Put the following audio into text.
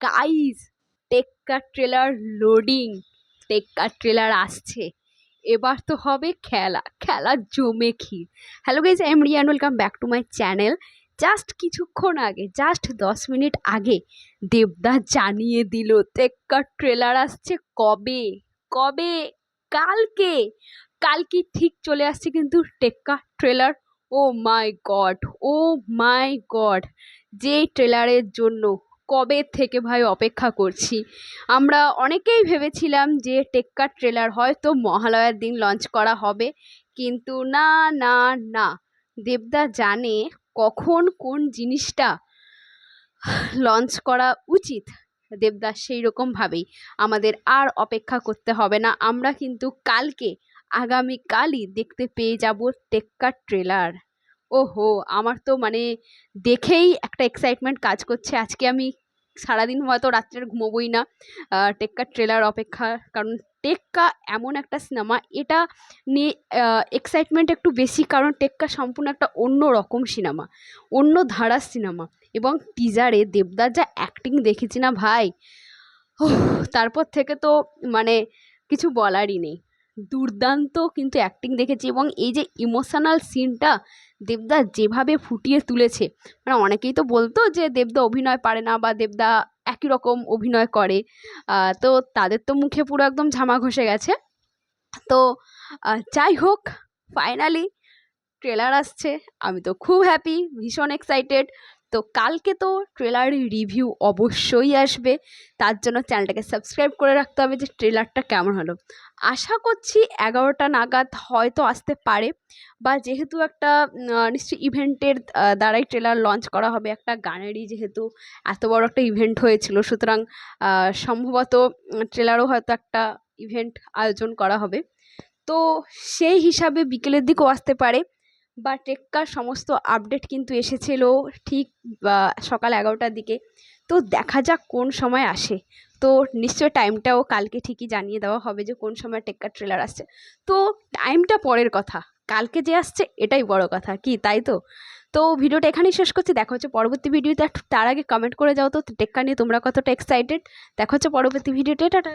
Guys টেক্কা trailer loading টেক্কা trailer আসছে। এবার তো হবে খেলা। খেলা জমে ক্ষীর। Hello guys I am Riyan welcome back to my channel just কিছুক্ষণ আগে জাস্ট দশ মিনিট আগে দেবদা জানিয়ে দিল টেক্কা ট্রেলার আসছে কবে? কবে? কালকে? কালকে ঠিক চলে আসছে কিন্তু Tekka trailer oh my god oh my god যে ট্রেলারের জন্য কবে থেকে ভাই অপেক্ষা করছি? আমরা অনেকেই ভেবেছিলাম যে টেক্কার ট্রেলার হয়তো মহালয়ার দিন লঞ্চ করা হবে। কিন্তু না না না। দেবদা জানে কখন কোন জিনিসটা লঞ্চ করা উচিত? দেবদা সেই রকমভাবেই আমাদের আর অপেক্ষা করতে হবে না। আমরা কিন্তু কালকে, আগামীকালই দেখতে পেয়ে যাব টেক্কার ট্রেলার। ওহো! আমার তো মানে দেখেই একটা এক্সাইটমেন্ট কাজ করছে। আজকে আমি সারাদিন হয়তো রাত্রে আর ঘুমোবোই না। টেক্কার ট্রেলার অপেক্ষা। কারণ টেক্কা এমন একটা সিনেমা এটা নিয়ে এক্সাইটমেন্ট একটু বেশি। কারণ টেক্কা সম্পূর্ণ একটা অন্য রকম সিনেমা অন্য ধারার সিনেমা এবং টিজারে দেবদার যা অ্যাক্টিং দেখেছি না ভাই তারপর থেকে তো মানে কিছু বলারই নেই। দুর্দান্ত কিন্তু অ্যাক্টিং দেখেছি এবং এই যে ইমোশনাল সিনটা দেবদা যেভাবে ফুটিয়ে তুলেছে মানে অনেকেই তো বলতো যে দেবদা অভিনয় পারে না বা দেবদা একই রকম অভিনয় করে তো তাদের তো মুখে পুরো একদম ঝামা ঘষে গেছে। তো যাই হোক ফাইনালি ট্রেলার আসছে, আমি তো খুব হ্যাপি ভীষণ এক্সাইটেড তো কালকে তো ট্রেলার রিভিউ অবশ্যই আসবে। তার জন্য চ্যানেলটাকে সাবস্ক্রাইব করে রাখতে হবে যে ট্রেলারটা কেমন হলো। আশা করছি এগারোটা নাগাদ হয়তো আসতে পারে, বা যেহেতু একটা নিশ্চয়ই ইভেন্টের দ্বারাই ট্রেলার লঞ্চ করা হবে। একটা গানেরই যেহেতু এত বড় একটা ইভেন্ট হয়েছিল, সুতরাং সম্ভবত ট্রেলারও হয়তো একটা ইভেন্ট আয়োজন করা হবে। তো সেই হিসাবে বিকেলের দিকেও আসতে পারে। বা টেক্কার সমস্ত আপডেট কিন্তু এসেছিল ঠিক সকাল এগারোটার দিকে। তো দেখা যাক কোন সময় আসে। তো নিশ্চয় টাইমটাও কালকে ঠিকই জানিয়ে দেওয়া হবে যে কোন সময় টেক্কার ট্রেলার আসছে। তো টাইমটা পরের কথা। কালকে যে আসছে, এটাই বড় কথা। কি, তাই তো? তো ভিডিওটা এখানেই শেষ করছি। দেখা হচ্ছে পরবর্তী ভিডিওতে তার আগে কমেন্ট করে যাও তো। টেক্কা নিয়ে তোমরা কতটা এক্সাইটেড দেখা হচ্ছে পরবর্তী ভিডিওতে টাটা!